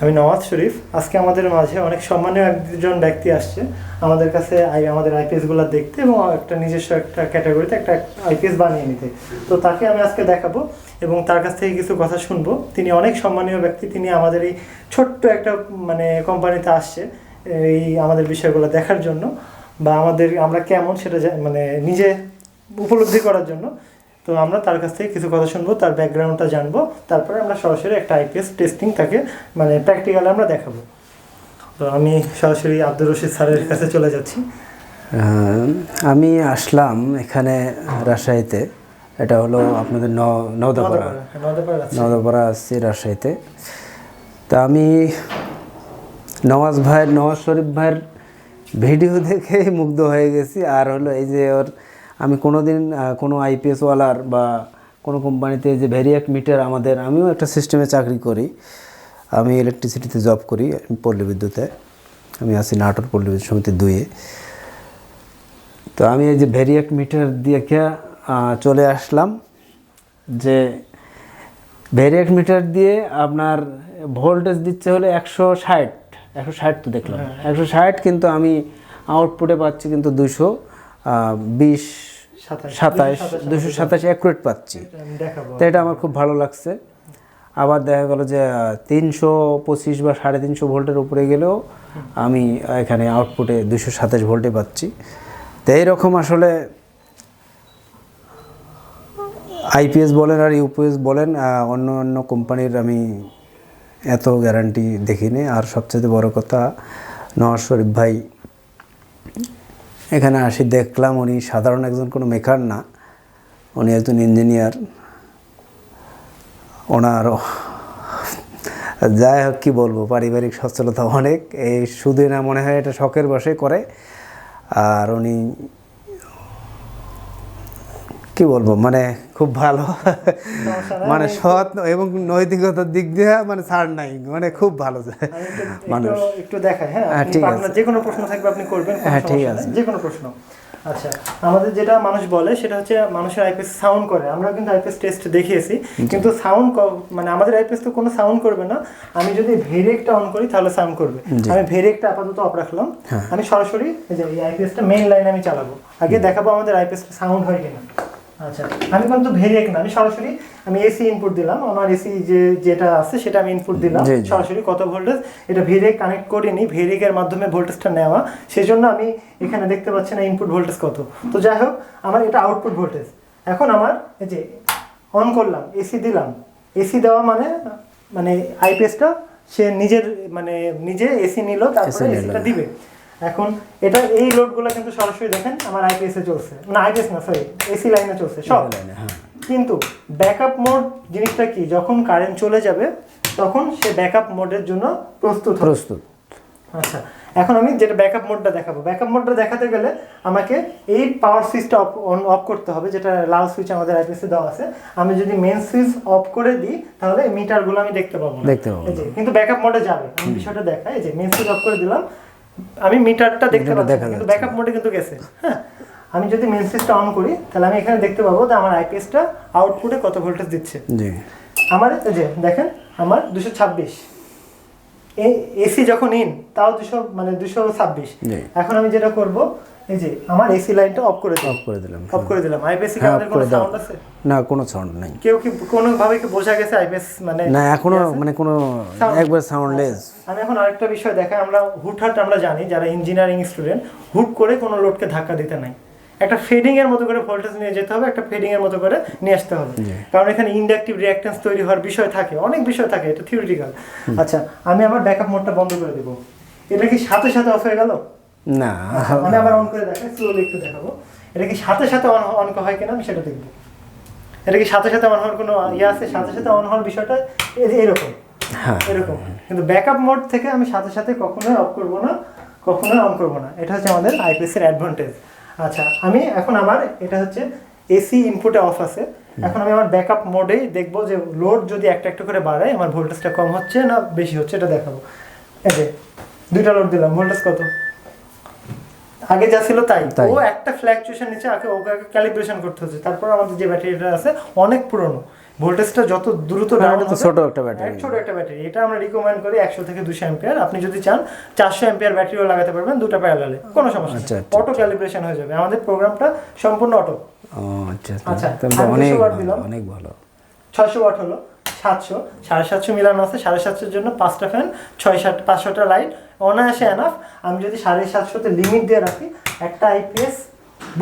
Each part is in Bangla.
আমি নওয়াজ শরীফ। আজকে আমাদের মাঝে অনেক সম্মানীয় একজন ব্যক্তি আসছে। আমাদের কাছে আমাদের আইপিএসগুলো দেখতে এবং একটা নিজস্ব একটা ক্যাটাগরিতে একটা আইপিএস বানিয়ে নিতে। তো তাকে আমি আজকে দেখাবো এবং তার কাছ থেকে কিছু কথা শুনব। তিনি অনেক সম্মানীয় ব্যক্তি, তিনি আমাদের এই ছোট্ট একটা মানে কোম্পানিতে আসছে এই আমাদের বিষয়গুলো দেখার জন্য বা আমাদের আমরা কেমন সেটা মানে নিজে উপলব্ধি করার জন্য। তো আমরা তার কাছ থেকে কিছু কথা শুনব তার ব্যাকগ্রাউন্ডটা জানব তারপরে আমরা সরাসরি একটা আইপিএস টেস্টিং তাকে মানে প্র্যাকটিক্যালি আমরা দেখাবো। তো আমি সরাসরি আব্দুর রশিদ স্যারের কাছে চলে যাচ্ছি। আমি আসলাম এখানে রাজশাহীতে। এটা হলো আপনাদের ন- নওদাপাড়া। নদপাড়া নওদাপাড়া আসছি রাজশাহীতে। তা আমি নওয়াজ ভাইয়ের নওয়াজ শরীফ ভাইয়ের ভিডিও দেখে মুগ্ধ হয়ে গেছি। আর হলো এই যে ওর আমি কোনো দিন কোনো আইপিএসওয়ালার বা কোনো কোম্পানিতে যে ভেরিয়াক মিটার আমাদের আমিও একটা সিস্টেমে চাকরি করি। আমি ইলেকট্রিসিটিতে জব করি পল্লী বিদ্যুতে। আমি আছি নাটোর পল্লী বিদ্যুৎ সমিতি দুইয়ে। তো আমি এই যে ভেরিয়াক মিটার দিয়ে চলে আসলাম যে ভেরিয়াক মিটার দিয়ে আপনার ভোল্টেজ দিচ্ছে হলে একশো ষাট একশো ষাট তো দেখলাম। একশো ষাট কিন্তু আমি আউটপুটে পাচ্ছি কিন্তু দুশো বিশ সাতাশ দুশো সাতাশ অ্যাকুরেট পাচ্ছি। তো এটা আমার খুব ভালো লাগছে। আবার দেখা গেল যে তিনশো পঁচিশ বা সাড়ে তিনশো ভোল্টের উপরে গেলেও আমি এখানে আউটপুটে দুশো সাতাশ ভোল্টে পাচ্ছি। তো এইরকম আসলে আইপিএস বলেন আর ইউপিএস বলেন অন্য অন্য কোম্পানির আমি এত গ্যারান্টি দেখিনি। আর সবচেয়ে বড় কথা নওয়াজ শরীফ ভাই এখানে আসি, দেখলাম উনি সাধারণ একজন কোনো মেকার না, উনি একজন ইঞ্জিনিয়ার। ওনার, যাই হোক কী বলব, পারিবারিক সচ্ছলতা অনেক, এই সুদিনা মনে হয় এটা শখের বসে করে। আর উনি কি বলব মানে খুব ভালো। মানে সৎ এবং নৈতিকতার দিক দিয়ে মানে ছাড় নাই মানে খুব ভালো। মানুষ। একটু- দেখাই হ্যাঁ হ্যাঁ, ঠিক আছে। যে কোনো প্রশ্ন থাকবে আপনি করবেন হ্যাঁ, ঠিক আছে। যে কোনো প্রশ্ন। আচ্ছা আমাদের যেটা মানুষ বলে সেটা হচ্ছে মানুষের আইপিএস সাউন্ড করে। আমরা কিন্তু আইপিএস টেস্ট দেখিয়েছি কিন্তু সাউন্ড মানে আমাদের আইপিএস তো কোনো সাউন্ড করবে না। আমি যদি ভেরিয়েকটা অন করি তাহলে সাউন্ড করবে। আমি ভেরিয়েকটা আপাতত অফ রাখলাম। হ্যাঁ। আমি সরাসরি এই আইপিএসটা মেইন লাইনে আমি চালাবো। আগে দেখাবো আমাদের আইপিএস সাউন্ড হয় কিনা। আচ্ছা আমি কিন্তু ভেরিয়েক না আমি সরাসরি আমি এসি ইনপুট দিলাম আমার এসি যে যেটা আছে সেটা আমি ইনপুট দিলাম। সরাসরি কত ভোল্টেজ এটা ভেরিয়েক কানেক্ট করিনি ভেরিয়েকের মাধ্যমে ভোল্টেজটা নেওয়া সেই জন্য আমি এখানে দেখতে পাচ্ছি না ইনপুট ভোল্টেজ কত তো যাই হোক আমার এটা আউটপুট ভোল্টেজ এখন আমার এই যে অন করলাম এসি দিলাম এসি দেওয়া মানে মানে আইপিএসটা সে নিজের মানে নিজে এসি নিল তারপরে। এসিটা দিবে এখন এটা এই লোডগুলো কিন্তু সরাসরি দেখেন আমার আইপিএস এ চলছে। না আইপিএস না সরি এসি লাইনে চলছে সব। হ্যাঁ। কিন্তু ব্যাকআপ মোড জিনিসটা কি? যখন কারেন্ট চলে যাবে তখন সে ব্যাকআপ মোডের জন্য প্রস্তুত প্রস্তুত। আচ্ছা এখন আমি যেটা ব্যাকআপ মোডটা দেখাবো। ব্যাকআপ মোডটা দেখাতে গেলে আমাকে এই পাওয়ার সুইচটা অফ অন অফ করতে হবে যেটা লাল সুইচ আমাদের আইপিএসে দেওয়া আছে। আমি যদি মেন সুইচ অফ করে দিই তাহলে মিটারগুলো আমি দেখতে পাবো দেখতে পাবো কিন্তু ব্যাকআপ মোডে যাবে। আমি বিষয়টা দেখাই যে মেন সুইচ অফ করে দিলাম আমি মিটারটা দেখতে পাচ্ছি কিন্তু। ব্যাকআপ মোডে কিন্তু গেছে। হ্যাঁ আমি যদি মেন সুইচটা অন করি তাহলে আমি এখানে দেখতে পাবো যে আমার আইপিএসটা আউটপুটে কত ভোল্টেজ দিচ্ছে। জি। আমার যে দেখেন আমার দুশো ছাব্বিশ। এসি যখন ইন তাও দুশো মানে দুশো ছাব্বিশ। এখন আমি যেটা করব এই যে আমার এসি লাইনটা অফ করে অফ করে দিলাম। অফ করে দিলাম। আইপিএস কি আমাদের কোনো সাউন্ড আছে? না কোনো সাউন্ড নাই। কেউ কি কোনো ভাবে কি বোঝা গেছে আইপিএস মানে না এখনও মানে কোনো একবার সাউন্ডলেস আমি এখন আরেকটা বিষয় দেখাই। আমরা হুটহাট আমরা জানি যারা ইঞ্জিনিয়ারিং স্টুডেন্ট হুট করে কোনো লোডকে ধাক্কা দিতে নাই। একটা ফেডিং এর মতো করে ভোল্টেজ নিয়ে যেতে হবে একটা ফেডিং এর মতো করে নিয়ে আসতে হবে। কারণ এখানে ইন্ডাকটিভ রিঅ্যাকট্যান্স তৈরি হওয়ার বিষয় থাকে অনেক বিষয় থাকে এটা থিওরিটিক্যাল আচ্ছা আমি আমার ব্যাকআপ মোডটা বন্ধ করে দেবো। এটা কি সাথে সাথে অফ হয়ে গেল? না। আমি আবার অন করে দেখাই স্লোলি একটু দেখাবো। এটা কি সাথে সাথে অন অন হয় কিনা আমি সেটা দেখব। এটা কি সাথে সাথে অন হওয়ার কোনো ইয়ে আছে? সাথে সাথে অন হওয়ার বিষয়টা এরকম। হ্যাঁ। এরকম। কিন্তু ব্যাকআপ মোড থেকে আমি সাথে সাথে কখনোই অফ করব না কখনোই অন করব না। এটা হচ্ছে আমাদের আইপিএস এর অ্যাডভান্টেজ আচ্ছা আমি এখন আমার এটা হচ্ছে এসি ইনপুটে অফ আছে। এখন আমি আমার ব্যাকআপ মোডেই দেখব যে লোড যদি একটা একটা করে বাড়ায় আমার ভোল্টেজটা কম হচ্ছে না বেশি হচ্ছে এটা দেখাবো। এই যে দুইটা লোড দিলাম ভোল্টেজ কত? আগে যা ছিল তাই। ও একটা ফ্ল্যাকচুয়েশন নিচে আগে ওকে ক্যালিব্রেশন করতে হচ্ছে। তারপর আমাদের যে ব্যাটারিটা আছে অনেক পুরনো। ভোল্টেজটা যত দ্রুত হ্যাঁ, ডাউন এটা তো ছোট একটা ব্যাটারি। ছোট একটা ব্যাটারি এটা আমরা রিকমেন্ড করি একশো থেকে দুশো অ্যাম্পিয়ার আপনি যদি চান চারশো অ্যাম্পিয়ার ব্যাটারিও লাগাতে পারবেন দুটো প্যারালালে কোনো সমস্যা আচ্ছা, নেই আচ্ছা, অটো ক্যালিব্রেশন হয়ে যাবে। আমাদের প্রোগ্রামটা সম্পূর্ণ অটো আচ্ছা আচ্ছা, আচ্ছা তাহলে অনেক। অনেক ভালো। ছয়শো ওয়াট হলো সাতশো। সাড়ে সাতশো মিলানো আছে। সাড়ে সাতশোর জন্য পাঁচটা ফ্যান ছয় সাত পাঁচশোটা লাইট অনায়াসে এনাফ আমি যদি সাড়ে সাতশোতে লিমিট দিয়ে রাখি একটা আইপিএস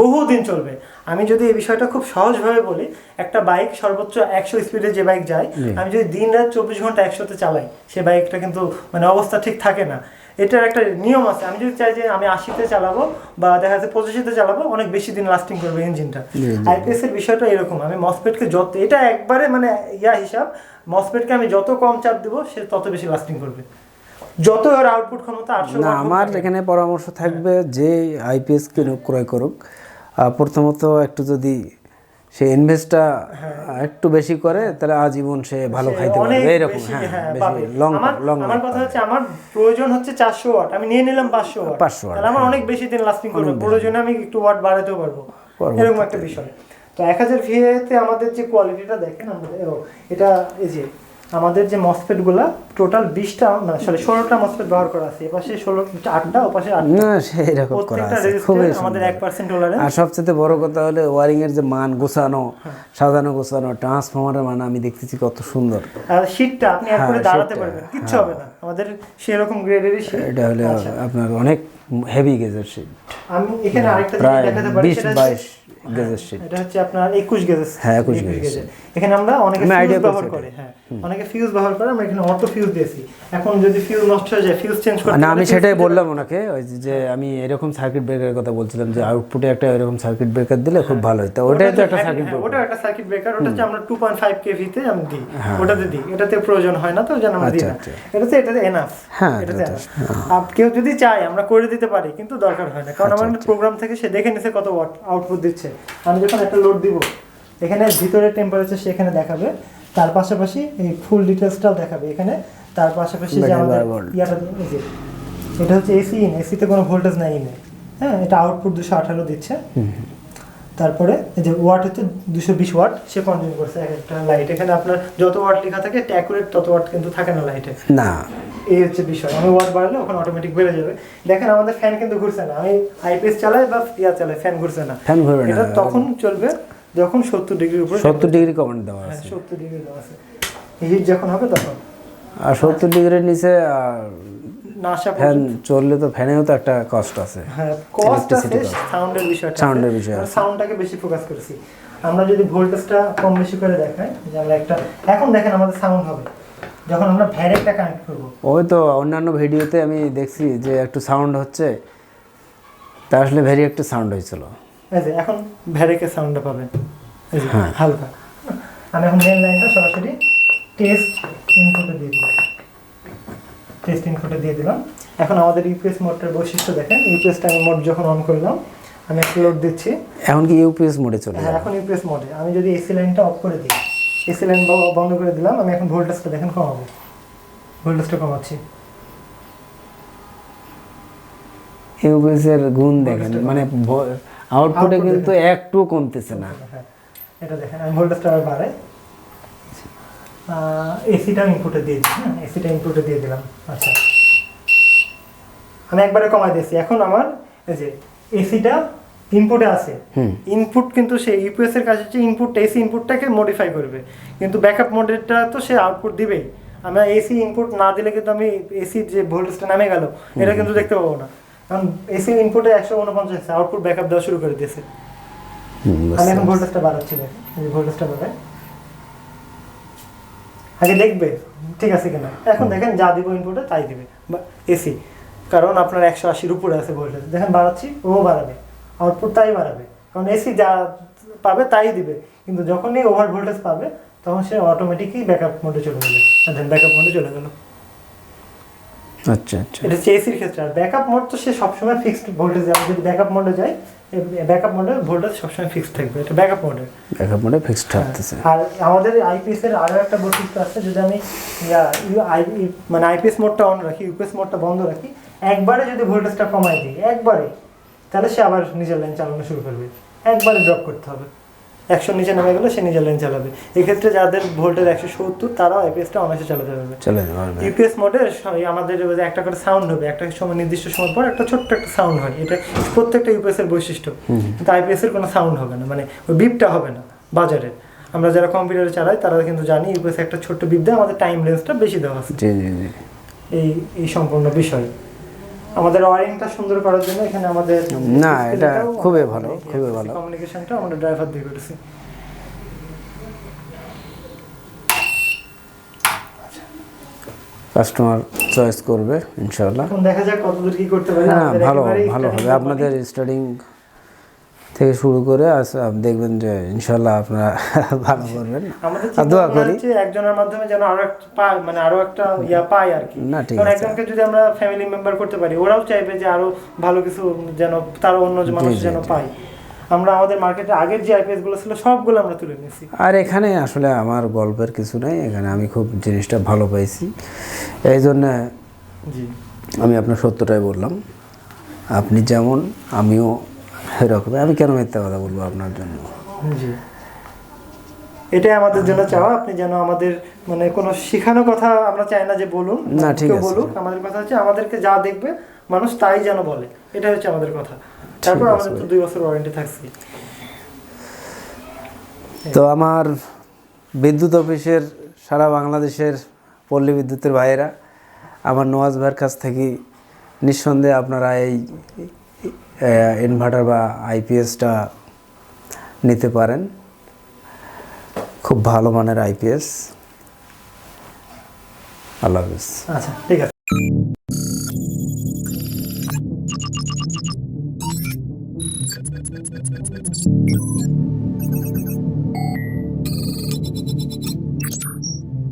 বহুদিন চলবে। আমি যদি এই বিষয়টা খুব সহজভাবে বলি একটা বাইক সর্বোচ্চ একশো স্পিডে যে বাইক যায় আমি যদি দিন রাত চব্বিশ ঘণ্টা একশোতে চালাই সে বাইকটা কিন্তু মানে অবস্থা ঠিক থাকে না। এটার একটা নিয়ম আছে। আমি যদি চাই যে আমি আশিতে চালাবো বা দেখা যাচ্ছে পঁচাশিতে চালাবো অনেক বেশি দিন লাস্টিং করবে ইঞ্জিনটা। আইপিএস এর বিষয়টা এরকম। আমি মসপেটকে যত এটা একবারে মানে ইয়া হিসাব মসপেটকে আমি যত কম চাপ দিব সে তত বেশি লাস্টিং করবে। যত ওর আউটপুট ক্ষমতা আটশো না আমার এখানে পরামর্শ থাকবে যে আইপিএস কিনুক ক্রয় করুক। প্রথমত একটু যদি সে ইনভেস্টটা একটু বেশি করে তাহলে আজীবন সে ভালো খাইতে পারবে। এরকম হ্যাঁ হ্যাঁ, বেশি লং লং আমার কথা হচ্ছে আমার প্রয়োজন হচ্ছে চারশো ওয়াট আমি নিয়ে নিলাম পাঁচশো ওয়াট। 500 watt, তাহলে আমার অনেক বেশি দিন লাস্টিং করবে। প্রয়োজনে আমি একটু ওয়াট বাড়াতেও পারব। এরকম একটা বিষয়। তো এক হাজার ভিএতে আমাদের যে কোয়ালিটিটা দেখেন আমাদের এটা এই যে আমাদের যে মসফেটগুলা টোটাল বিশটা না সরি ষোলোটা মসফেট ব্যবহার করা আছে। এপাশে ষোলো আটটা ওপাশে আটটা। না সে এরকম করা আছে। খুবই আমাদের এক পার্সেন্ট টলারেন্স আর সবচেয়ে বড় কথা হলে ওয়ারিং এর যে মান গোছানো হ্যাঁ। সাজানো গোছানো ট্রান্সফরমারের মান আমি দেখতেছি কত সুন্দর। আর শীটটা আপনি এক হ্যাঁ, করে দাঁড়াতে পারবেন কিচ্ছু হবে না। আমাদের সেরকম গ্রেডেরই শীট এটা হলে আচ্ছা। আপনার অনেক হেভি গেজের শিট আমি এখানে আরেকটা জিনিস দেখাতে পারি সেটা শিট এটা হচ্ছে আপনার একুশ গেজের হ্যাঁ, 21 গেজের। এখানে আমরা অনেকে ফিউজ ব্যবহার করে হ্যাঁ অনেকে ফিউজ ব্যবহার করে আমরা এখানে অটো ফিউজ দিয়েছি। এখন যদি ফিউজ নষ্ট হয়ে যায় ফিউজ চেঞ্জ করতে না আমি সেটাই বললাম ওনাকে ওই যে- আমি এরকম সার্কিট ব্রেকারের কথা বলছিলাম যে আউটপুটে একটা এরকম সার্কিট ব্রেকার দিলে খুব ভালো হতো ওটাই তো একটা হ্যাঁ, সার্কিট হ্যাঁ, ওটা একটা সার্কিট ব্রেকার ওটা হচ্ছে আমরা 2.5 কেভিতে আমি দিই। ওটাতে দিই। এটাতে প্রয়োজন হয় না তো যেন আমরা দিই হ্যাঁ। আচ্ছা, না। আচ্ছা। এটাতে এটাতে এনাফ হ্যাঁ, এটাতে এটা enough। আপ কেউ যদি চায় আমরা করে দিতে পারি কিন্তু দরকার হয় না। কারণ আচ্ছা, আমাদের প্রোগ্রাম থেকে সে দেখে নিছে কত ওয়াট আউটপুট দিচ্ছে। আমি যখন একটা লোড দিব এখানে ভিতরে টেম্পারেচার সেখানে দেখাবে তার পাশাপাশি এই ফুল ডিটেলসটাও দেখাবে এখানে তার পাশাপাশি যে আমাদের ইয়াটা যে এটা হচ্ছে এসি ইন এসিতে কোনো ভোল্টেজ নাই ইনে হ্যাঁ এটা আউটপুট দুশো আঠারো দিচ্ছে। তারপরে এই যে ওয়াট হচ্ছে দুশো বিশ ওয়াট সে কনজিউম করছে এক একটা লাইট এখানে আপনার যত ওয়াট লেখা থাকে অ্যাকুরেট তত ওয়াট কিন্তু থাকে না লাইটে না। এই হচ্ছে বিষয়। আমি ওয়াট বাড়ালে ওখানে অটোমেটিক বেড়ে যাবে। দেখেন আমাদের ফ্যান কিন্তু ঘুরছে না। আমি আইপিএস চালাই বা ইয়া চালাই ফ্যান ঘুরছে না। ফ্যান ঘুরবে না। এটা তখন চলবে যখন সত্তর ডিগ্রির উপরে সত্তর ডিগ্রি কমান্ড দেওয়া আছে। সত্তর ডিগ্রি দেওয়া আছে। হিট যখন হবে তখন। আর সত্তর ডিগ্রির নিচে না আসা ফ্যান চললে তো ফ্যানেও তো একটা কষ্ট আছে। হ্যাঁ কস্ট আছে। সাউন্ডের বিষয়টা। এর বিষয় সাউন্ডটাকে বেশি ফোকাস করেছি। আমরা যদি ভোল্টেজটা কম বেশি করে দেখাই যে আমরা একটা এখন দেখেন আমাদের সাউন্ড হবে। যখন আমরা ভ্যারেকটা কানেক্ট করব। ওই তো অন্যান্য ভিডিওতে আমি দেখছি যে একটু সাউন্ড হচ্ছে তা আসলে ভেরি একটু সাউন্ড হয়েছিল। এই যে এখন ভ্যারেকের সাউন্ডটা পাবেন। হ্যাঁ। হালকা। আমি এখন মেন লাইনটা সরাসরি টেস্ট ইনপুটে দিয়ে দিলাম। টেস্ট ইনপুটে দিয়ে দিলাম। এখন আমাদের ইউপিএস মোডটার বৈশিষ্ট্য দেখেন। ইউপিএস টাইম মোড যখন অন করলাম আমি একটা লোড দিচ্ছি। এখন কি ইউপিএস মোডে চলে হ্যাঁ এখন ইউপিএস মোডে আমি যদি এসি লাইনটা অফ করে দিই এসি লাইন বন্ধ করে দিলাম আমি এখন ভোল্টেজটা দেখেন কমাবো। ভোল্টেজটা কমাচ্ছি। ইউপিএস এর গুণ দেখেন মানে আউটপুটে কিন্তু একটু কমতেছে না। হ্যাঁ এটা দেখেন আমি ভোল্টেজটা আবার বাড়াই। এসিটা ইনপুটে দিয়ে দিই হ্যাঁ? এসিটা ইনপুটে দিয়ে দিলাম। আচ্ছা। আমি একবারে কমাই দিয়েছি। এখন আমার এই যে এসিটা ইনপুটে আছে। ইনপুট কিন্তু সে ইউপিএস এর কাজ হচ্ছে ইনপুট এসি ইনপুটটাকে মডিফাই করবে। কিন্তু ব্যাকআপ মোডেরটা তো সে আউটপুট দিবেই। আমি এসি ইনপুট না দিলে কিন্তু আমি এসি যে ভোল্টেজটা নামে গেল এটা কিন্তু দেখতে পাবো না। কারণ এসি ইনপুটে একশো উনপঞ্চাশ আছে আউটপুট ব্যাকআপ দেওয়া শুরু করে দিয়েছে। আমি এখন ভোল্টেজটা বাড়াচ্ছি এই ভোল্টেজটা বাড়াই আগে লিখবে ঠিক আছে কিনা? এখন দেখেন যা দিব ইনপুটে তাই দিবে। বা এসি কারণ আপনার একশো আশির উপরে আছে ভোল্টেজ দেখেন বাড়াচ্ছি ও বাড়াবে আউটপুট তাই বাড়াবে। কারণ এসি যা পাবে তাই দিবে। কিন্তু যখনই ওভার ভোল্টেজ পাবে তখন সে অটোমেটিকই ব্যাকআপ মোডে চলে গেল দেন ব্যাকআপ মোডে চলে গেল। আচ্ছা আচ্ছা। এটা হচ্ছে এসির ক্ষেত্রে। আর ব্যাকআপ মোড তো সে সবসময় ফিক্সড ভোল্টেজ আমি যদি ব্যাকআপ মোডে যাই ব্যাকআপ মোডে ভোল্টেজ সবসময় ফিক্সড থাকবে এটা ব্যাকআপ মোডে ব্যাকআপ মোডে ফিক্সড থাকতেছে। আর আমাদের আইপিএস এর আরও একটা বৈশিষ্ট্য আছে যদি আমি মানে আইপিএস মোডটা অন রাখি ইউপিএস মোডটা বন্ধ রাখি একবারে যদি ভোল্টেজটা কমাই দিই একবারে তাহলে সে আবার নিজের লাইন চালানো শুরু করবে। একবারে ড্রপ করতে হবে। একশো নিচে নেমে গেলে সে নিজের লাইন চালাবে। এক্ষেত্রে যাদের ভোল্টেজ একশো সত্তর তারাও আইপিএসটা অনায়াসে চালাতে পারবে। ইউপিএস মোডে আমাদের একটা করে সাউন্ড হবে একটা সময় নির্দিষ্ট সময় পর একটা ছোট্ট একটা সাউন্ড হয়। এটা প্রত্যেকটা ইউপিএস এর বৈশিষ্ট্য। কিন্তু আইপিএস এর কোনো সাউন্ড হবে না মানে ওই বিপটা হবে না বাজারে আমরা যারা কম্পিউটারে চালাই তারা কিন্তু জানি ইউপিএস একটা ছোট্ট বিপ দেয় আমাদের টাইম রেঞ্জটা বেশি দেওয়া আছে। এই এই সম্পূর্ণ বিষয়। আমাদের ওয়ারিংটা সুন্দর করার জন্য এখানে আমাদের না, এটা খুবই ভালো, খুবই ভালো। কমিউনিকেশনটা আমরা ড্রাইভার দিয়ে করেছি। কাস্টমার চয়েস করবে ইনশাআল্লাহ। এখন দেখা যাক কতদূর কি করতে পারি। হ্যাঁ ভালো ভালো হবে। আপনাদের স্টার্টিং থেকে শুরু করে দেখবেন যে ইনশাল্লাহ আপনারা ভালো করবেন। দোয়া করি। একজনের মাধ্যমে যেন আরও একটা মানে আরও একটা ইয়া পাই আর কি। না, ঠিক আছে। একজনকে যদি আমরা ফ্যামিলি মেম্বার করতে পারি ওরাও চাইবে যে আরও ভালো কিছু যেন তার অন্য মানুষ যেন। পায়। আমরা আমাদের মার্কেটে আগের যে আইপিএসগুলো ছিল সবগুলো আমরা তুলে নিয়েছি। আর এখানে আসলে আমার গল্পের কিছু নাই এখানে আমি খুব জিনিসটা ভালো পাইছি। এই জন্য জি। আমি আপনার সত্যটাই বললাম। আপনি যেমন আমিও এরকম। আমি কেন মিথ্যা কথা বলব আপনার জন্য? জি। এটাই আমাদের জন্য চাওয়া। আপনি যেন আমাদের মানে কোনো শেখানো কথা আমরা চাই না যে বলুন না, ঠিক আছে। বলুক। আমাদের কথা হচ্ছে আমাদেরকে যা দেখবে মানুষ তাই যেন বলে। এটা হচ্ছে আমাদের কথা। তারপর আমাদের তো দুই বছর ওয়ারেন্টি থাকছে। তো আমার বিদ্যুৎ অফিসের সারা বাংলাদেশের পল্লী বিদ্যুতের ভাইয়েরা আমার নওয়াজ ভাইয়ের কাছ থেকে নিঃসন্দেহে আপনারা এই ইনভার্টার বা আইপিএসটা নিতে পারেন। খুব ভালো মানের আইপিএস আল্লাহ হাফিজ। আচ্ছা ঠিক আছে।